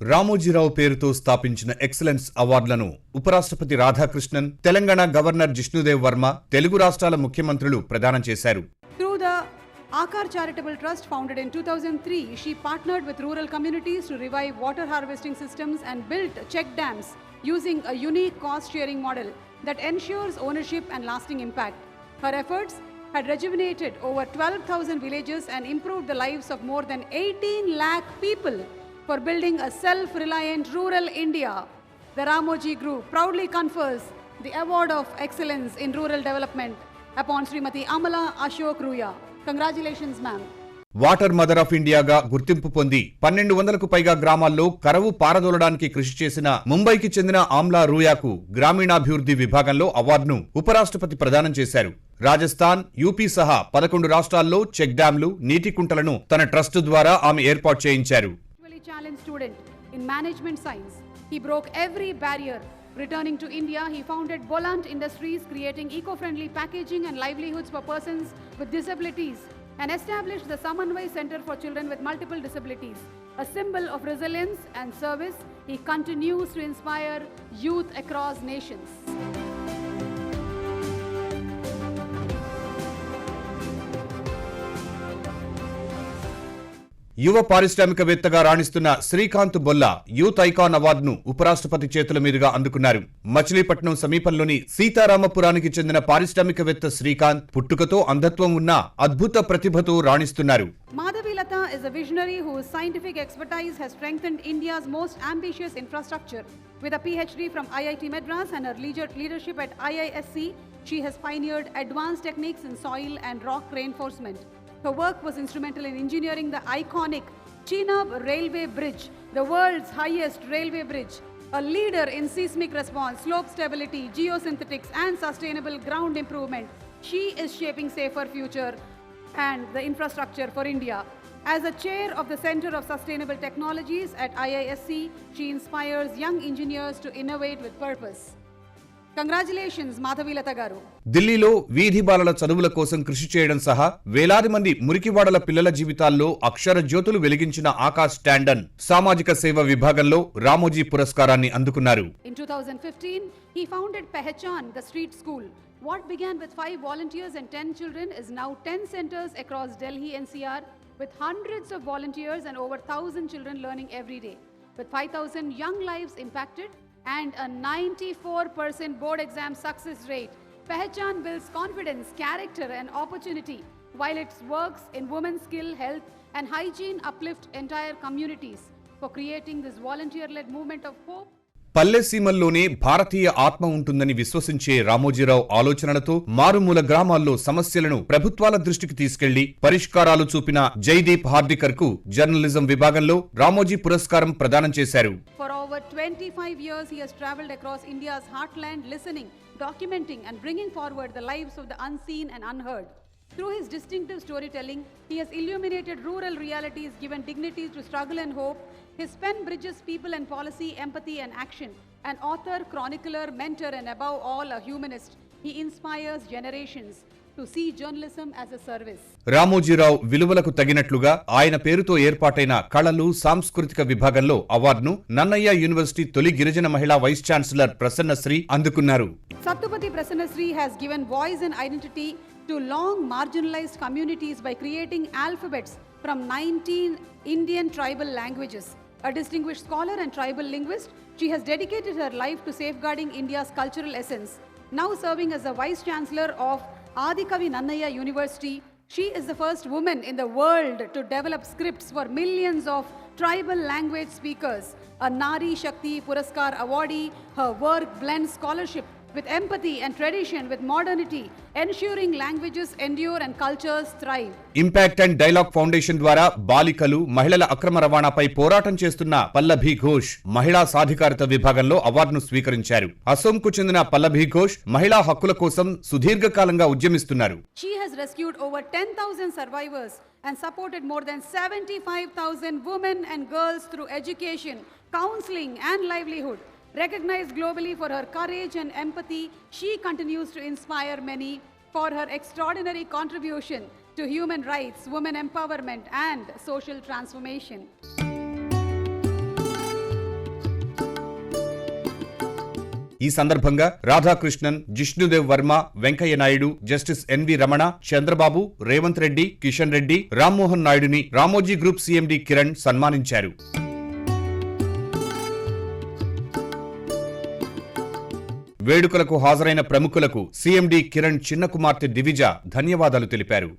రామోజీరావు పేరుతో స్థాపించిన ఎక్సలెన్స్ అవార్డులను ఉపరాష్ట్రపతి రాధాకృష్ణన్ తెలంగాణ గవర్నర్ జిష్ణుదేవ్ వర్మ తెలుగు రాష్ట్రాల ముఖ్యమంత్రులు ప్రదానం చేశారు Through the Akar Charitable Trust, founded in 2003, she partnered with rural communities to revive water harvesting systems and built check dams using a unique cost sharing model that ensures ownership and lasting impact. Her efforts had rejuvenated over 12,000 villages and improved the lives of more than 18 lakh people for building a self reliant rural India. The Ramoji Group proudly confers the Award of Excellence in Rural Development upon Srimati Amala Ashok Ruya. Congratulations, ma'am. Water mother of ఇండియాగా గుర్తింపు పొంది పన్నెండు వందలకు పైగా గ్రామాల్లో కరవు పారదోలడానికి కృషి చేసిన ముంబైకి చెందిన ఆమ్లా రూయాకు గ్రామీణాభివృద్ధి విభాగంలో అవార్డును ఉపరాష్ట్రపతి ప్రదానం చేశారు రాజస్థాన్ యూపీ సహా పదకొండు రాష్ట్రాల్లో చెక్ డ్యాంలు నీటి కుంటలను తన ట్రస్ట్ ద్వారా ఆమె ఏర్పాటు చేయించారు Intellectually challenged student in management science. He broke every barrier. Returning to India, he founded Bolant Industries, creating eco friendly packaging and livelihoods for persons with disabilities, and established the Samanvai Center for Children with Multiple Disabilities. A symbol of resilience and service, he continues to inspire youth across nations. యువ పారిశ్రామికవేత్తగా రాణిస్తున్న Srikanth Bolla youth icon అవార్డును ఉపరాష్ట్రపతి చేతుల మీదుగా అందుకున్నారు మచిలీపట్నం సమీపంలోని సీతారామపురానికి చెందిన పారిశ్రామికవేత్త శ్రీకాంత్ పుట్టుకతో అంధత్వం ఉన్న అద్భుత ప్రతిభతో రాణిస్తున్నారు Madhavi Lata is a visionary whose scientific expertise has strengthened India's most ambitious infrastructure. With a PhD from IIT Madras and her leader- leadership at IISc, she has pioneered advanced techniques in soil and rock reinforcement. Her work was instrumental in engineering the iconic Chenab Railway Bridge, the world's highest railway bridge. A leader in seismic response, slope stability, geosynthetics, and sustainable ground improvement, she is shaping safer future and the infrastructure for India. As a chair of the Center of Sustainable Technologies at IISc, she inspires young engineers to innovate with purpose. ఢిల్లీలో వీధి బాలల చదువుల కోసం కృషి చేయడం సహా వేలాది మంది మురికివాడల పిల్లల జీవితాల్లో అక్షర జ్యోతులు వెలిగించిన ఆకాశ్ స్టాండన్ సామాజిక సేవ విభాగంలో రామోజీ పురస్కారాన్ని అందుకున్నారు. With hundreds of volunteers and over 1000 children learning every day. With 5000 young lives impacted and a 94% board exam success rate, Pehchan builds confidence, character, and opportunity, while its works in women's skill, health, and hygiene uplift entire communities for creating this volunteer led movement of hope. పల్లె సీమల్లోనే భారతీయ ఆత్మ ఉంటుందని విశ్వసించే రామోజీరావు ఆలోచనలతో మారుమూల గ్రామాల్లో సమస్యలను ప్రభుత్వాల దృష్టికి తీసుకెళ్ళి పరిష్కారాలు చూపిన జైదీప్ హార్దికర్కు జర్నలిజం విభాగంలో రామోజీ పురస్కారం ప్రదానం చేశారు. Documenting and bringing forward the lives of the unseen and unheard. Through his distinctive storytelling, he has illuminated rural realities, given dignity to struggle and hope. His pen bridges people and policy, empathy and action. An author, chronicler, mentor, and above all, a humanist, he inspires generations to see journalism as a service. Ramoji Rao విలువలకు తగినట్లుగా ఆయన పేరుతో ఏర్పాటైన కళలు సాంస్కృతిక విభాగంలో అవార్డును Nannaya university తొలి గిరిజన మహిళా వైస్ ఛాన్సలర్ ప్రసన్నశ్రీ అందుకున్నారు Satyapati Prasanasri has given voice and identity to long marginalized communities by creating alphabets from 19 Indian tribal languages. A distinguished scholar and tribal linguist, she has dedicated her life to safeguarding India's cultural essence. Now serving as the Vice Chancellor of Adikavi Nannaya University, she is the first woman in the world to develop scripts for millions of tribal language speakers. A Nari Shakti Puraskar awardee, her work blends scholarship with empathy and tradition with modernity, ensuring languages endure and cultures thrive. Impact and dialogue foundation ద్వారా బాలికలు మహిళల అక్రమ రవాణాపై పోరాటం చేస్తున్న పల్లభి ఘోష్ మహిళా సాధికారత విభాగంలో అవార్డును స్వీకరించారు అసోంకు చెందిన పల్లభి ఘోష్ మహిళా హక్కుల కోసం సుదీర్ఘకాలంగా ఉద్యమిస్తున్నారు She has rescued over 10,000 survivors and supported more than 75,000 women and girls through education, counseling, and livelihood. Recognized globally for her courage and empathy, she continues to inspire many for her extraordinary contribution to human rights, women empowerment, and social transformation. ఈ సందర్భంగా Radhakrishnan Jishnudev Varma Venkaiah Naidu justice N V Ramana Chandrababu Revanth Reddy Kishan Reddy Rammohan నాయుడుని Ramoji group CMD Kiran సన్మానించారు వేడుకలకు హాజరైన ప్రముఖులకు CMD Kiran చిన్న కుమార్తె దివిజ ధన్యవాదాలు తెలిపారు.